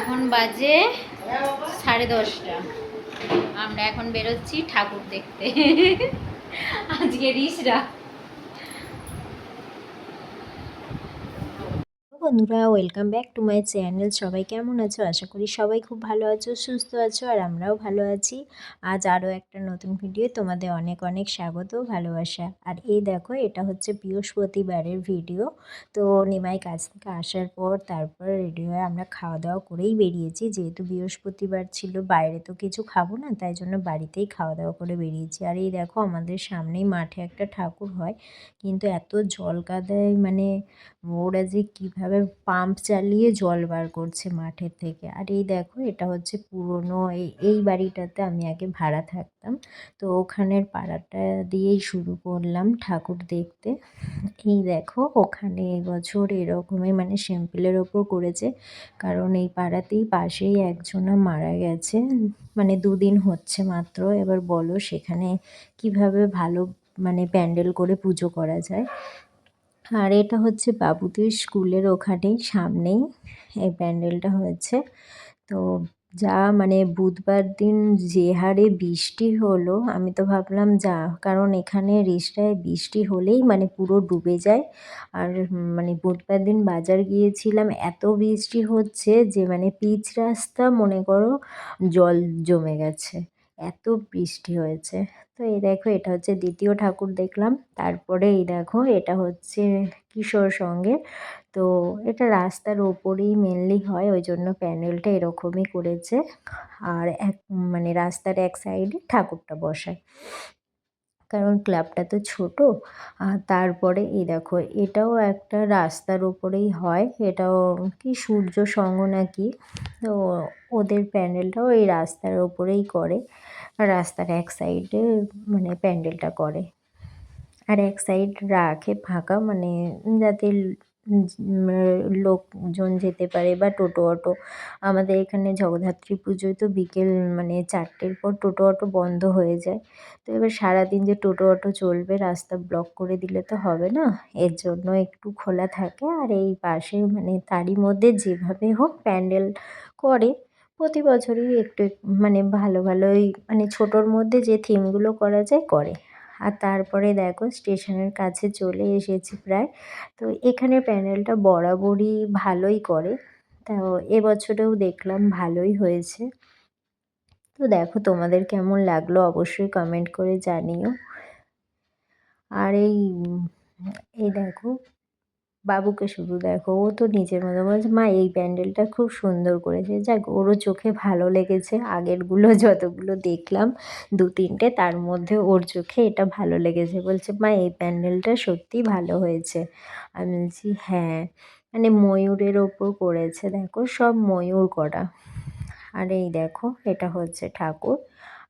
এখন বাজে সাড়ে দশটা। আমরা এখন বেরোচ্ছি ঠাকুর দেখতে। আজকে রিসরা বন্ধুরা welcome back to my channel সবাই কেমন আছো? আশা করি সবাই খুব ভালো আছো, সুস্থ আছো, আর আমরাও ভালো আছি। আজ আরও একটা নতুন ভিডিও তোমাদের অনেক অনেক স্বাগত ভালোবাসা। আর এই দেখো, এটা হচ্ছে বৃহস্পতিবারের ভিডিও তো নিমাই কাছ থেকে আসার পর তারপর রেডি হয়ে আমরা খাওয়া দাওয়া করেই বেরিয়েছি। যেহেতু বৃহস্পতিবার ছিল, বাইরে তো কিছু খাব না, তাই জন্য বাড়িতেই খাওয়া দাওয়া করে বেরিয়েছি। আর এই দেখো, আমাদের সামনেই মাঠে একটা ঠাকুর হয়। কিন্তু এত জল কাদায় মানে ওরা যে কীভাবে পাম্প চালিয়ে জল বার করছে মাঠের থেকে। আর এই দেখো, এটা হচ্ছে পুরনো, এই এই বাড়িটাতে আমি আগে ভাড়া থাকতাম। তো ওখানের পাড়াটা দিয়েই শুরু করলাম ঠাকুর দেখতে। এই দেখো, ওখানে এবছর এরকমই মানে সিম্পলের ওপর করেছে। কারণ এই পাড়াতেই পাশেই একজনা মারা গেছে। মানে দুদিন হচ্ছে মাত্র। এবার বলো সেখানে কীভাবে ভালো মানে প্যান্ডেল করে পুজো করা যায়? আর এটা হচ্ছে বাবুদের স্কুলের ওখানেই সামনেই, এই প্যান্ডেলটা হয়েছে। তো যা মানে বুধবার দিন যে হারে বৃষ্টি হলো, আমি তো ভাবলাম যা, কারণ এখানে রিসরায় বৃষ্টি হলেই মানে পুরো ডুবে যায়। আর মানে বুধবার দিন বাজার গিয়েছিলাম, এত বৃষ্টি হচ্ছে যে মানে পিচ রাস্তা মনে করো জল জমে গেছে। এত বৃষ্টি হয়েছে। তো এই দেখো, এটা হচ্ছে দ্বিতীয় ঠাকুর দেখলাম। তারপরে এই দেখো, এটা হচ্ছে কিশোর সঙ্গে। তো এটা রাস্তার ওপরেই মেনলি হয়, ওই জন্য প্যান্ডেলটা এরকমই করেছে। আর এক মানে রাস্তার এক সাইডে ঠাকুরটা বসায়। কারণ ক্লাবটা তো ছোটো। আর তারপরে এই দেখো, এটাও একটা রাস্তার ওপরেই হয়। এটাও কি সূর্য সঙ্গ নাকি? তো ওদের প্যান্ডেলটাও এই রাস্তার ওপরেই করে। রাস্তার এক সাইডে মানে প্যান্ডেলটা করে। আর এক সাইড রাখে ফাঁকা মানে যাতে লোকজন যেতে পারে বা টোটো, অটো। আমাদের এখানে জগদ্ধাত্রী পুজোয় তো বিকেল মানে চারটের পর টোটো, অটো বন্ধ হয়ে যায়। তো এবার সারাদিন যে টোটো, অটো চলবে, রাস্তা ব্লক করে দিলে তো হবে না? এর জন্য একটু খোলা থাকে। আর এই পাশে মানে তারই মধ্যে যেভাবে হোক প্যান্ডেল করে প্রতি বছরই একটু মানে ভালো ভালোই মানে ছোটোর মধ্যে যে থিমগুলো করা যায় করে। আর তারপরে দেখো স্টেশনের কাছে চলে এসেছি প্রায়। তো এখানে প্যান্ডেলটা বরাবরই ভালোই করে। তো এবছরেও দেখলাম ভালোই হয়েছে। তো দেখো তোমাদের কেমন লাগল অবশ্যই কমেন্ট করে জানিও। আর এই এই দেখো বাবুকে শুধু দেখো, ও তো নিজের মতো বলছে, মা, এই প্যান্ডেলটা খুব সুন্দর করেছে। যাক, ওরও চোখে ভালো লেগেছে, আগেরগুলো যতগুলো দেখলাম দু তিনটে তার মধ্যে ওর চোখে এটা ভালো লেগেছে। বলছে, মা, এই প্যান্ডেলটা সত্যিই ভালো হয়েছে। আমি বলছি হ্যাঁ। মানে ময়ূরের ওপর করেছে, দেখো, সব ময়ূর করা। আর এই দেখো, এটা হচ্ছে ঠাকুর।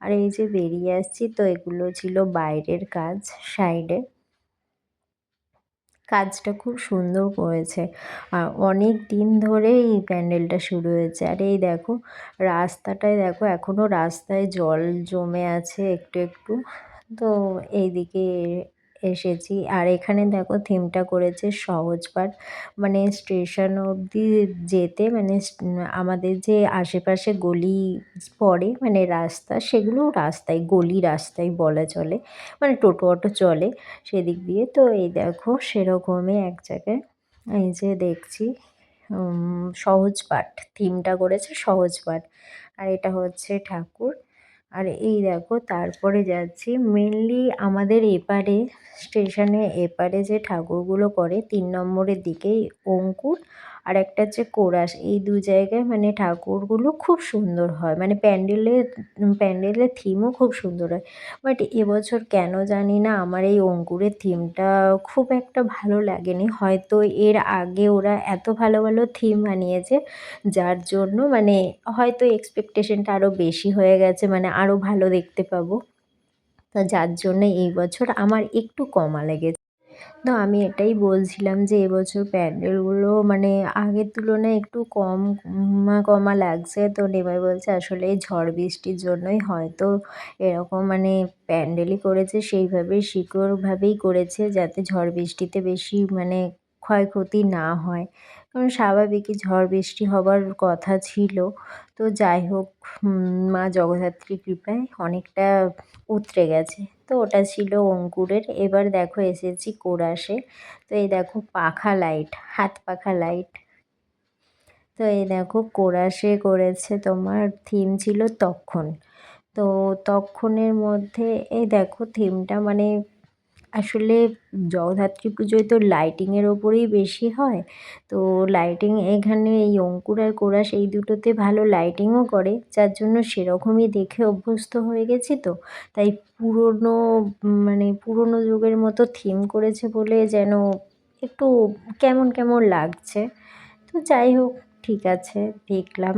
আর এই যে বেরিয়ে আসছি, তো এগুলো ছিল বাইরের কাজ, সাইডে। কাজটা খুব সুন্দর করেছে। আর অনেক দিন ধরে এই প্যান্ডেলটা শুরু হয়েছে। আর এই দেখো, রাস্তাটায় দেখো এখনও রাস্তায় জল জমে আছে একটু একটু। তো এইদিকে এসেছি। আর এখানে দেখো থিমটা করেছে সহজ পাঠ। মানে স্টেশন অবধি যেতে মানে আমাদের যে আশেপাশে গলি পড়ে মানে রাস্তা, সেগুলো রাস্তায়, গলি রাস্তায় বলা চলে। মানে টোটো অটো চলে সেদিক দিয়ে। তো এই দেখো সেরকমই এক জায়গায় এই যে দেখছি সহজ পাঠ। থিমটা করেছে সহজ পাঠ। আর এটা হচ্ছে ঠাকুর। আর এই দেখো, তারপরে যাচ্ছি মেনলি আমাদের এপারে স্টেশনে এপারে যে ঠাকুরগুলো করে, তিন নম্বরের দিকেই অঙ্কুর আর একটা হচ্ছে কোরাস, এই দু জায়গায় মানে ঠাকুরগুলো খুব সুন্দর হয়। মানে প্যান্ডেলের প্যান্ডেলের থিমও খুব সুন্দর হয়। বাট এবছর কেন জানি না আমার এই অঙ্কুরের থিমটা খুব একটা ভালো লাগেনি। হয়তো এর আগে ওরা এত ভালো ভালো থিম বানিয়েছে, যার জন্য মানে হয়তো এক্সপেকটেশনটা আরও বেশি হয়ে গেছে মানে আরও ভালো দেখতে পাবো। তা যার জন্য এই বছর আমার একটু কমা লেগেছে। তো আমি এটাই বলছিলাম যে এবছর প্যান্ডেলগুলো মানে আগের তুলনায় একটু কম কমা লাগছে। তো নিমাই বলছে আসলে ঝড় বৃষ্টির জন্যই হয়তো এরকম মানে প্যান্ডেলই করেছে, সেইভাবে শিকড়ভাবেই করেছে যাতে ঝড় বৃষ্টিতে বেশি মানে ক্ষয়ক্ষতি না হয়। কারণ স্বাভাবিকই ঝড় বৃষ্টি হবার কথা ছিল। তো যাই হোক মা জগদ্ধাত্রীর কৃপায় অনেকটা উতরে গেছে। তো ওটা ছিল অঙ্কুরের। এবার দেখো এসেছি কোরাসে তো এই দেখো পাখা লাইট, হাত পাখা লাইট। তো এই দেখো কোরাসে করেছে তোমার থিম ছিল তখন তো তখনের মধ্যে এই দেখো থিমটা মানে আসলে জগদ্ধাত্রী পুজোয় তো লাইটিংয়ের ওপরেই বেশি হয়। তো লাইটিং এখানে এই অঙ্কুর আর কোরাস এই দুটোতে ভালো লাইটিংও করে, যার জন্য সেরকমই দেখে অভ্যস্ত হয়ে গেছি তো। তাই পুরনো মানে পুরনো যুগের মতো থিম করেছে বলে যেন একটু কেমন কেমন লাগছে। তো যাই হোক, ঠিক আছে, দেখলাম।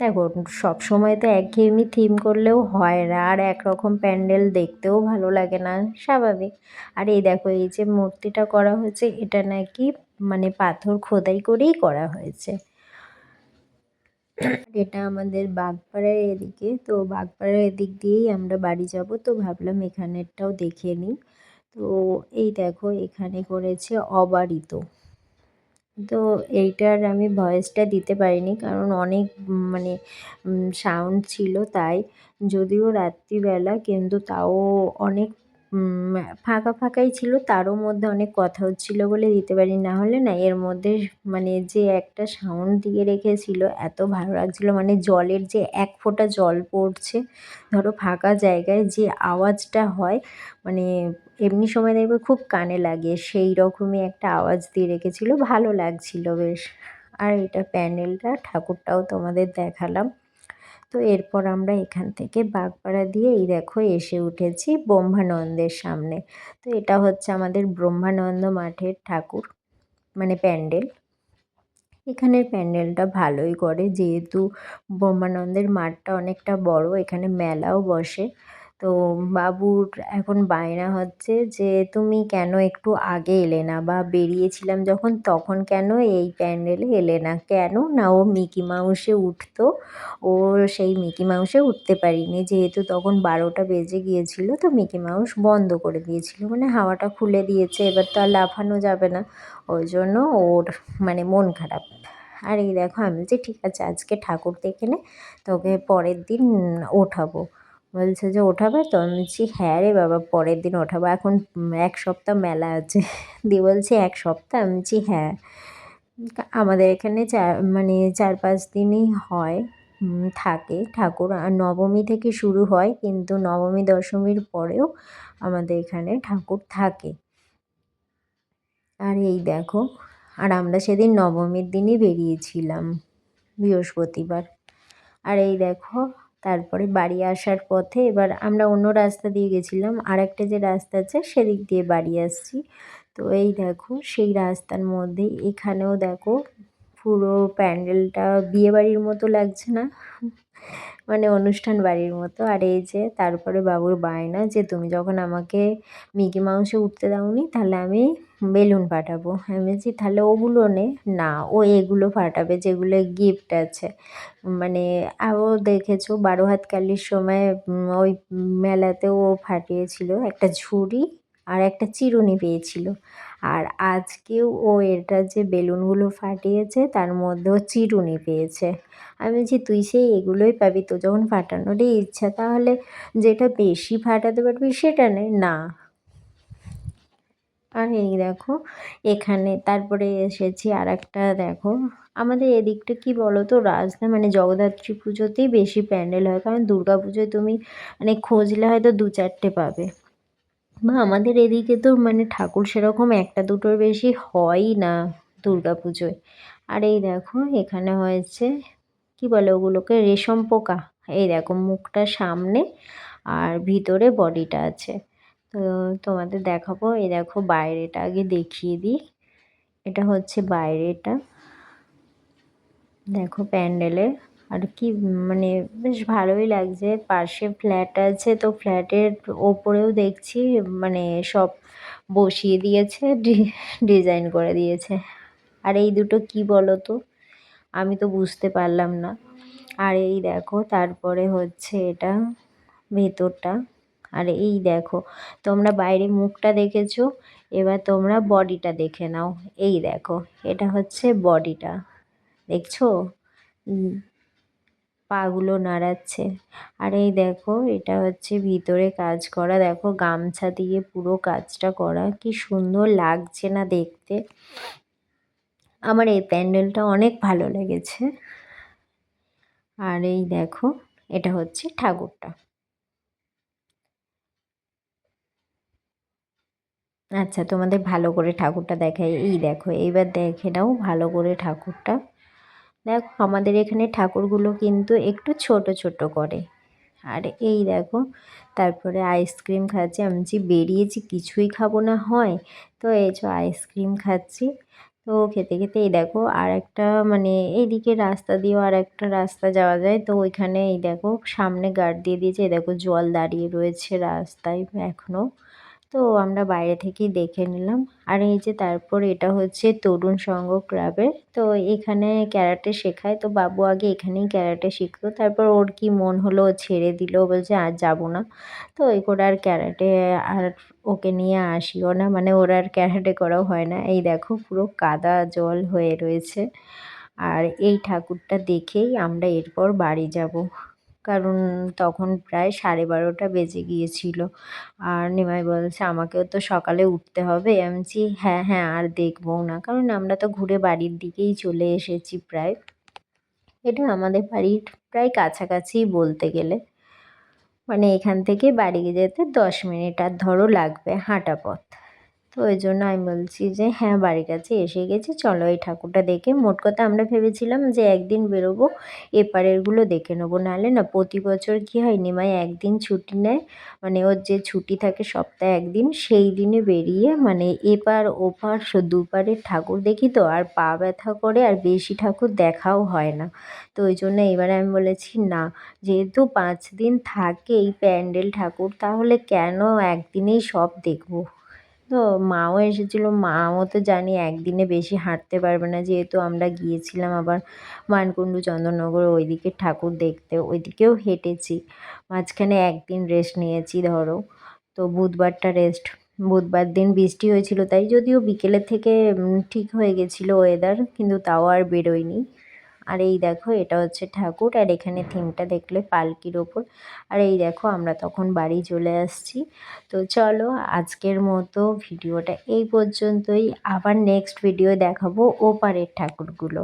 দেখো, সব সময় তো একঘেয়েমি থিম করলেও হয় না। আর একরকম প্যান্ডেল দেখতেও ভালো লাগে না, স্বাভাবিক। আর এই দেখো, এই যে মূর্তিটা করা হয়েছে, এটা নাকি মানে পাথর খোদাই করেই করা হয়েছে। এটা আমাদের বাগপাড়ার এদিকে, তো বাগপাড়ার এদিক দিয়েই আমরা বাড়ি যাব। তো ভাবলাম এখানেরটাও দেখে নিই। তো এই দেখো, এখানে করেছে অবারিত। তো এইটার আমি ভয়েসটা দিতে পারিনি কারণ অনেক মানে সাউন্ড ছিল তাই। যদিও রাত্রিবেলা কিন্তু তাও অনেক ফাঁকা ফাঁকাই ছিল, তারও মধ্যে অনেক কথা হচ্ছিল বলে দিতে পারি না হলে না, এর মধ্যে মানে যে একটা সাউন্ড দিয়ে রেখেছিল, এত ভালো লাগছিল। মানে জলের যে এক ফোঁটা জল পড়ছে, ধরো ফাঁকা জায়গায় যে আওয়াজটা হয় মানে এমনি সময় দেখবে খুব কানে লাগে। সেই রকমই একটা আওয়াজ দিয়ে রেখেছিল। ভালো লাগছিল বেশ। আর এটা প্যান্ডেলটা ঠাকুরটাও তোমাদের দেখালাম। তো এরপর আমরা এখান থেকে বাগপাড়া দিয়ে এই দেখো এসে উঠেছি ব্রহ্মানন্দের সামনে। তো এটা হচ্ছে আমাদের ব্রহ্মানন্দ মাঠের ঠাকুর মানে প্যান্ডেল। এখানের প্যান্ডেলটা ভালোই করে। যেহেতু ব্রহ্মানন্দের মাঠটা অনেকটা বড়, এখানে মেলাও বসে। তো বাবুর এখন বায়না হচ্ছে যে, তুমি কেন একটু আগে এলে না? বা, বেরিয়েছিলাম যখন, তখন কেন এই প্যান্ডেলে এলে না? কেন না, ও মিকি মাউসে উঠতো, ও সেই মিকি মাউসে উঠতে পারিনি। যেহেতু তখন বারোটা বেজে গিয়েছিল, তো মিকি মাউস বন্ধ করে দিয়েছিল। মানে হাওয়াটা খুলে দিয়েছে, এবার তো আর লাফানো যাবে না। ওই জন্য ওর মানে মন খারাপ। আর এই দেখো, আমি বলছি, ঠিক আছে, আজকে ঠাকুর দেখে নে, তোকে পরের দিন ওঠাবো বলছে যে ওঠাবে তো? আমি বলছি হ্যাঁ রে বাবা, পরের দিন ওঠাবো। এখন এক সপ্তাহ মেলা আছে। দিয়ে বলছে, এক সপ্তাহ? আমি বলছি হ্যাঁ। আমাদের এখানে চার মানে চার পাঁচ দিনই হয় থাকে ঠাকুর। আর নবমী থেকে শুরু হয়, কিন্তু নবমী দশমীর পরেও আমাদের এখানে ঠাকুর থাকে। আর এই দেখো, আর আমরা সেদিন নবমীর দিনই বেরিয়েছিলাম বৃহস্পতিবার। আর এই দেখো তারপরে বাড়ি আসার পথে এবার আমরা অন্য রাস্তা দিয়ে গেছিলাম। আর একটা যে রাস্তা আছে সেদিক দিয়ে বাড়ি আসছি। তো এই দেখো, সেই রাস্তার মধ্যে এখানেও দেখো পুরো প্যান্ডেলটা বিয়েবাড়ির মতো লাগছে না। মানে অনুষ্ঠান বাড়ির মতো। আর এই যে তারপরে বাবুর বায়না যে তুমি যখন আমাকে মিকি মাংসে উঠতে দাওনি, তাহলে আমি বেলুন পাঠাবো। আমি বলছি, তাহলে ওগুলো নে। না, ও এগুলো ফাটাবে যেগুলো গিফট আছে। মানে আরও দেখেছ, বারো হাত কালির সময় ওই মেলাতেও ও ফাটিয়েছিল একটা ঝুড়ি আর একটা চিরুনি পেয়েছিল। আর আজকেও ও এটা যে বেলুনগুলো ফাটিয়েছে, তার মধ্যেও চিরুনি পেয়েছে। আমি বলছি তুই সেই এগুলোই পাবি তো যখন ফাটানোরই ইচ্ছা, তাহলে যেটা বেশি ফাটাতে পারবি সেটা নেই না। আর এই দেখো, এখানে তারপরে এসেছি আর একটা দেখো। আমাদের এদিকটা কি বলো তো রাজদা মানে জগদ্ধাত্রী পুজোতেই বেশি প্যান্ডেল হয়, কারণ দুর্গা পুজোয় তুমি মানে খুঁজলে হয়তো দু চারটে পাবে। বা আমাদের এদিকে তো মানে ঠাকুর সেরকম একটা দুটোর বেশি হয়ই না দুর্গা পুজোয়। আর এই দেখো, এখানে হয়েছে, কি বলে ওগুলোকে? রেশম পোকা। এই দেখো, মুখটা সামনে আর ভিতরে বডিটা আছে। তো তোমাদের দেখাবো, এই দেখো বাইরেটা আগে দেখিয়ে দিই। এটা হচ্ছে বাইরেটা। দেখো প্যান্ডেলের আর কি মানে বেশ ভালোই লাগছে। পাশে ফ্ল্যাট আছে, তো ফ্ল্যাটের ওপরেও দেখছি মানে সব বসিয়ে দিয়েছে ডিজাইন করে দিয়েছে। আর এই দুটো কি বলো তো আমি তো বুঝতে পারলাম না। আর এই দেখো, তারপরে হচ্ছে এটা ভেতরটা। আর এই দেখো, তোমরা বাইরে মুখটা দেখেছ, এবার তোমরা বডিটা দেখে নাও। এই দেখো, এটা হচ্ছে বডিটা। দেখছ? পাগুলো নাড়াচ্ছে। আর এই দেখো, এটা হচ্ছে ভিতরে কাজ করা। দেখো, গামছা দিয়ে পুরো কাজটা করা। কি সুন্দর লাগছে না দেখতে। আমার এই প্যান্ডেলটা অনেক ভালো লেগেছে। আর এই দেখো, এটা হচ্ছে ঠাকুরটা। আচ্ছা তোমাদের ভালো করে ঠাকুরটা দেখাই। এই দেখো, এইবার দেখে নাও ভালো করে ঠাকুরটা। দেখো, আমাদের এখানে ঠাকুরগুলো কিন্তু একটু ছোট ছোট করে। আর এই দেখো, তারপরে আইসক্রিম খাচ্ছি, আমি যে বেরিয়েছি, কিছুই খাব না, হয়। তো এই যে আইসক্রিম খাচ্ছি, তো খেতে খেতে এই দেখো, আর একটা মানে এইদিকে রাস্তা দিয়েও আর একটা রাস্তা যাওয়া যায়। তো ওইখানে এই দেখো, সামনে গার্ড দিয়ে দিয়েছে, এই দেখো জল দাঁড়িয়ে রয়েছে রাস্তায় এখনও তো আমরা বাইরে থেকেই দেখে নিলাম। আর এই যে তারপর এটা হচ্ছে তরুণ সংঘ ক্লাবের তো এখানে ক্যারাটে শেখায়। তো বাবু আগে এখানেই ক্যারাটে শিখতো তারপর ওর কি মন হলো ছেড়ে দিল। বলছে, আর যাব না। তো এই করে আর ক্যারাটে আর ওকে নিয়ে আসিও না। মানে ওর আর ক্যারাটে করাও হয় না। এই দেখো পুরো কাদা জল হয়ে রয়েছে। আর এই ঠাকুরটা দেখেই আমরা এরপর বাড়ি যাব। কারণ তখন প্রায় সাড়ে বারোটা বেজে গিয়েছিল। আর নিমাই বলছে, আমাকেও তো সকালে উঠতে হবে। আমি বলছি হ্যাঁ হ্যাঁ আর দেখব না। কারণ আমরা তো ঘুরে বাড়ির দিকেই চলে এসেছি প্রায়। এটা আমাদের বাড়ির প্রায় কাছাকাছি বলতে গেলে। মানে এখান থেকে বাড়ি যেতে দশ মিনিট, আর ধরো লাগবে হাঁটা পথ। তো ওই জন্য আমি বলছি যে হ্যাঁ বাড়ির কাছে এসে গেছি। চলো এই ঠাকুরটা দেখে। মোট কথা আমরা ভেবেছিলাম যে, একদিন বেরোবো, এপারেরগুলো দেখে নেব। নাহলে না, প্রতি বছর কী হয়, নিমাই একদিন ছুটি নেয়। মানে ওর যে ছুটি থাকে সপ্তাহে একদিন, সেই দিনে বেরিয়ে মানে এপার, ওপার দুপারের ঠাকুর দেখি তো, আর পা ব্যথা করে, আর বেশি ঠাকুর দেখাও হয় না। তো ওই জন্য এবারে আমি বলেছি, না, যেহেতু পাঁচ দিন থাকে এই প্যান্ডেল ঠাকুর, তাহলে কেন একদিনেই সব দেখব? তো মাও এসেছিল। মাও তো জানি একদিনে বেশি হাঁটতে পারবে না। যেহেতু আমরা গিয়েছিলাম আবার মানকুণ্ডু চন্দননগর ওইদিকে ঠাকুর দেখতে, ওইদিকেও হেঁটেছি। মাঝখানে একদিন রেস্ট নিয়েছি ধরো। তো বুধবারটা রেস্ট বুধবার দিন বৃষ্টি হয়েছিল তাই যদিও বিকেলের থেকে ঠিক হয়ে গেছিল ওয়েদার কিন্তু তাও আর বেরোয়নি। আর এই দেখো, এটা হচ্ছে ঠাকুর, আর এখানে থিমটা দেখলে পালকির ওপর। আর এই দেখো, আমরা তখন বাড়ি চলে আসছি। তো চলো, আজকের মতো ভিডিওটা এই পর্যন্তই। আবার নেক্সট ভিডিও দেখাবো ওপারের ঠাকুরগুলো।